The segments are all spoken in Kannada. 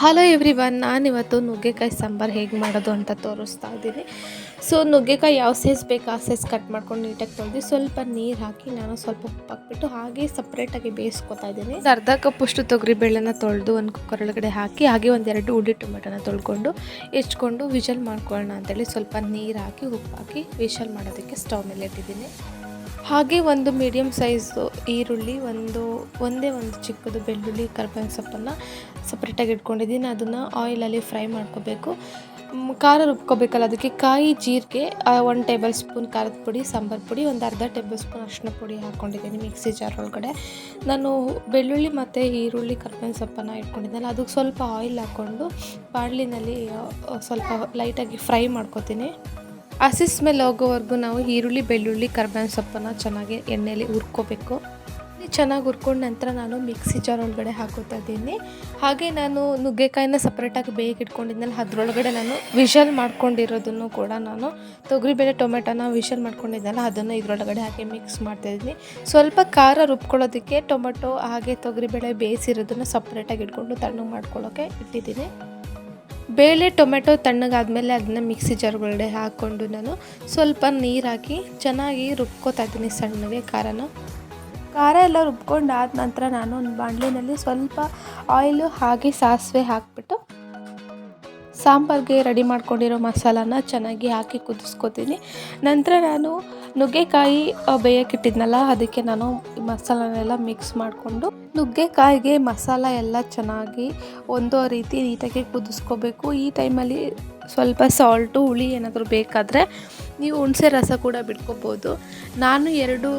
ಹಲೋ ಎವ್ರಿ ನಾನು ಇವತ್ತು ನುಗ್ಗೆಕಾಯಿ ಸಾಂಬಾರು ಹೇಗೆ ಮಾಡೋದು ಅಂತ ತೋರಿಸ್ತಾ ಇದ್ದೀನಿ. ಸೊ, ನುಗ್ಗೆಕಾಯಿ ಯಾವ ಸೈಜ್ ಬೇಕು ಆ ಸೈಜ್ ಕಟ್ ಮಾಡ್ಕೊಂಡು ನೀಟಾಗಿ ತೊಳೆದು ಸ್ವಲ್ಪ ನೀರು ಹಾಕಿ ನಾನು ಸ್ವಲ್ಪ ಉಪ್ಪು ಹಾಕ್ಬಿಟ್ಟು ಹಾಗೆ ಸಪ್ರೇಟಾಗಿ ಬೇಯಿಸ್ಕೊತಾ ಇದ್ದೀನಿ. ಅರ್ಧ ಕಪ್ಪಷ್ಟು ತೊಗರಿ ಬೇಳೆನ ತೊಳೆದು ಒಂದು ಕುಕ್ಕರ್ ಒಳಗಡೆ ಹಾಕಿ ಹಾಗೆ ಒಂದೆರಡು ಉಡಿ ಟೊಮೆಟೊನ ತೊಳ್ಕೊಂಡು ಹೆಚ್ಕೊಂಡು ವಿಷಲ್ ಮಾಡ್ಕೊಳ್ಳೋಣ ಅಂತೇಳಿ ಸ್ವಲ್ಪ ನೀರು ಹಾಕಿ, ಉಪ್ಪು ಹಾಕಿ ವಿಷಲ್ ಮಾಡೋದಕ್ಕೆ ಸ್ಟವ್ ಮೇಲೆ ಇಟ್ಟಿದ್ದೀನಿ. ಹಾಗೆ ಒಂದು ಮೀಡಿಯಮ್ ಸೈಜು ಈರುಳ್ಳಿ, ಒಂದು, ಒಂದೇ ಒಂದು ಚಿಕ್ಕದು ಬೆಳ್ಳುಳ್ಳಿ, ಕರ್ಬೇವಿನ ಸೊಪ್ಪನ್ನು ಸಪ್ರೇಟಾಗಿ ಇಟ್ಕೊಂಡಿದ್ದೀನಿ. ಅದನ್ನು ಆಯಿಲಲ್ಲಿ ಫ್ರೈ ಮಾಡ್ಕೋಬೇಕು. ಖಾರ ರುಬ್ಕೋಬೇಕಲ್ಲ, ಅದಕ್ಕೆ ಕಾಯಿ ಜೀರಿಗೆ ಒಂದು ಟೇಬಲ್ ಸ್ಪೂನ್ ಖಾರದ ಪುಡಿ, ಸಾಂಬಾರು ಪುಡಿ, ಒಂದು ಅರ್ಧ ಟೇಬಲ್ ಸ್ಪೂನ್ ಅರಿಶಿನ ಪುಡಿ ಹಾಕ್ಕೊಂಡಿದ್ದೀನಿ ಮಿಕ್ಸಿ ಜಾರ್ ಒಳಗಡೆ. ನಾನು ಬೆಳ್ಳುಳ್ಳಿ ಮತ್ತು ಈರುಳ್ಳಿ, ಕರ್ಬೇವಿನ ಸೊಪ್ಪನ್ನು ಇಟ್ಕೊಂಡಿದ್ದೆನಲ್ಲ, ಅದಕ್ಕೆ ಸ್ವಲ್ಪ ಆಯಿಲ್ ಹಾಕ್ಕೊಂಡು ಬಾಣಲಿನಲ್ಲಿ ಸ್ವಲ್ಪ ಲೈಟಾಗಿ ಫ್ರೈ ಮಾಡ್ಕೊತೀನಿ. ಹಸಿ ಮೇಲೆ ಹೋಗೋವರೆಗೂ ನಾವು ಈರುಳ್ಳಿ, ಬೆಳ್ಳುಳ್ಳಿ, ಕರ್ಬೇವಿನ ಸೊಪ್ಪನ್ನು ಚೆನ್ನಾಗಿ ಎಣ್ಣೆಯಲ್ಲಿ ಹುರ್ಕೋಬೇಕು. ಚೆನ್ನಾಗಿ ಹುರ್ಕೊಂಡ ನಂತರ ನಾನು ಮಿಕ್ಸಿ ಜಾರ್ ಒಳಗಡೆ ಹಾಕೋತಾ ಇದ್ದೀನಿ. ಹಾಗೆ ನಾನು ನುಗ್ಗೆಕಾಯಿನ ಸಪ್ರೇಟಾಗಿ ಬೇಗ ಇಟ್ಕೊಂಡಿದ್ನಲ್ಲ ಅದರೊಳಗಡೆ ನಾನು ವಿಷಲ್ ಮಾಡ್ಕೊಂಡಿರೋದನ್ನು ಕೂಡ ನಾನು ತೊಗರಿಬೇಳೆ ಟೊಮೆಟೊನ ವಿಷಲ್ ಮಾಡ್ಕೊಂಡಿದ್ದೆನಲ್ಲ ಅದನ್ನು ಇದರೊಳಗಡೆ ಹಾಕಿ ಮಿಕ್ಸ್ ಮಾಡ್ತಾಯಿದ್ದೀನಿ ಸ್ವಲ್ಪ ಖಾರ ರುಬ್ಕೊಳ್ಳೋದಕ್ಕೆ ಟೊಮೆಟೊ ಹಾಗೆ ತೊಗರಿಬೇಳೆ ಬೇಯಿಸಿರೋದನ್ನು ಸಪ್ರೇಟಾಗಿ ಇಟ್ಕೊಂಡು ತಣ್ಣಗೆ ಮಾಡ್ಕೊಳ್ಳೋಕ್ಕೆ ಇಟ್ಟಿದ್ದೀನಿ. ಬೇಳೆ ಟೊಮೆಟೊ ತಣ್ಣಗಾದಮೇಲೆ ಅದನ್ನ ಮಿಕ್ಸಿ ಜಾರ್ಗಳಡೆ ಹಾಕ್ಕೊಂಡು ನಾನು ಸ್ವಲ್ಪ ನೀರು ಹಾಕಿ ಚೆನ್ನಾಗಿ ರುಬ್ಕೋತಾ ಇದ್ದೀನಿ ಸಣ್ಣಗೆ ಖಾರನ. ಖಾರ ಎಲ್ಲ ರುಬ್ಕೊಂಡು ಆದ ನಂತರ ನಾನು ಒಂದು ಬಾಂಡ್ಲಿನಲ್ಲಿ ಸ್ವಲ್ಪ ಆಯಿಲು ಹಾಗೆ ಸಾಸಿವೆ ಹಾಕ್ಬಿಟ್ಟು ಸಾಂಬಾರಿಗೆ ರೆಡಿ ಮಾಡ್ಕೊಂಡಿರೋ ಮಸಾಲಾನ ಚೆನ್ನಾಗಿ ಹಾಕಿ ಕುದಿಸ್ಕೊತೀನಿ. ನಂತರ ನಾನು ನುಗ್ಗೆಕಾಯಿ ಬೇಯಕ್ಕಿಟ್ಟಿದ್ನಲ್ಲ ಅದಕ್ಕೆ ನಾನು ಮಸಾಲನೆಲ್ಲ ಮಿಕ್ಸ್ ಮಾಡಿಕೊಂಡು ನುಗ್ಗೆಕಾಯಿಗೆ ಮಸಾಲ ಎಲ್ಲ ಚೆನ್ನಾಗಿ ಒಂದೋ ರೀತಿ ನೀಟಾಗಿ ಕುದಿಸ್ಕೋಬೇಕು. ಈ ಟೈಮಲ್ಲಿ ಸ್ವಲ್ಪ ಸಾಲ್ಟು ಹುಳಿ ಏನಾದರೂ ಬೇಕಾದರೆ ನೀವು ಹುಣಸೆ ರಸ ಕೂಡ ಬಿಟ್ಕೋಬೋದು. ನಾನು ಎರಡು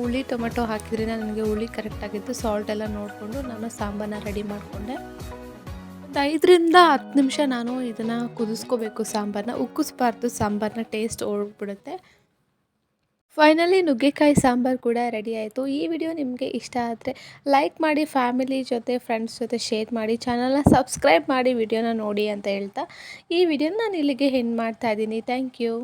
ಹುಳಿ ಟೊಮೆಟೊ ಹಾಕಿದ್ರಿಂದ ನನಗೆ ಹುಳಿ ಕರೆಕ್ಟಾಗಿತ್ತು ಸಾಲ್ಟೆಲ್ಲ ನೋಡಿಕೊಂಡು ನಾನು ಸಾಂಬಾರನ್ನ ರೆಡಿ ಮಾಡಿಕೊಂಡೆ. ಐದರಿಂದ ಹತ್ತು ನಿಮಿಷ ನಾನು ಇದನ್ನು ಕುದಿಸ್ಕೋಬೇಕು ಸಾಂಬಾರನ್ನ ಉಕ್ಕಿಸ್ಬಾರ್ದು ಸಾಂಬಾರನ್ನ ಟೇಸ್ಟ್ ಓಡ್ಬಿಡುತ್ತೆ. ಫೈನಲಿ ನುಗ್ಗೆಕಾಯಿ ಸಾಂಬಾರು ಕೂಡ ರೆಡಿ ಆಯಿತು. ಈ ವಿಡಿಯೋ ನಿಮಗೆ ಇಷ್ಟ ಆದರೆ ಲೈಕ್ ಮಾಡಿ, ಫ್ಯಾಮಿಲಿ ಜೊತೆ, ಫ್ರೆಂಡ್ಸ್ ಜೊತೆ ಶೇರ್ ಮಾಡಿ, ಚಾನಲ್ನ ಸಬ್ಸ್ಕ್ರೈಬ್ ಮಾಡಿ, ವಿಡಿಯೋನ ನೋಡಿ ಅಂತ ಹೇಳ್ತಾ. ಈ ವಿಡಿಯೋನ ನಾನು ಇಲ್ಲಿಗೆ ಹೆಣ್ಣು ಮಾಡ್ತಾಯಿದ್ದೀನಿ ಥ್ಯಾಂಕ್ ಯು.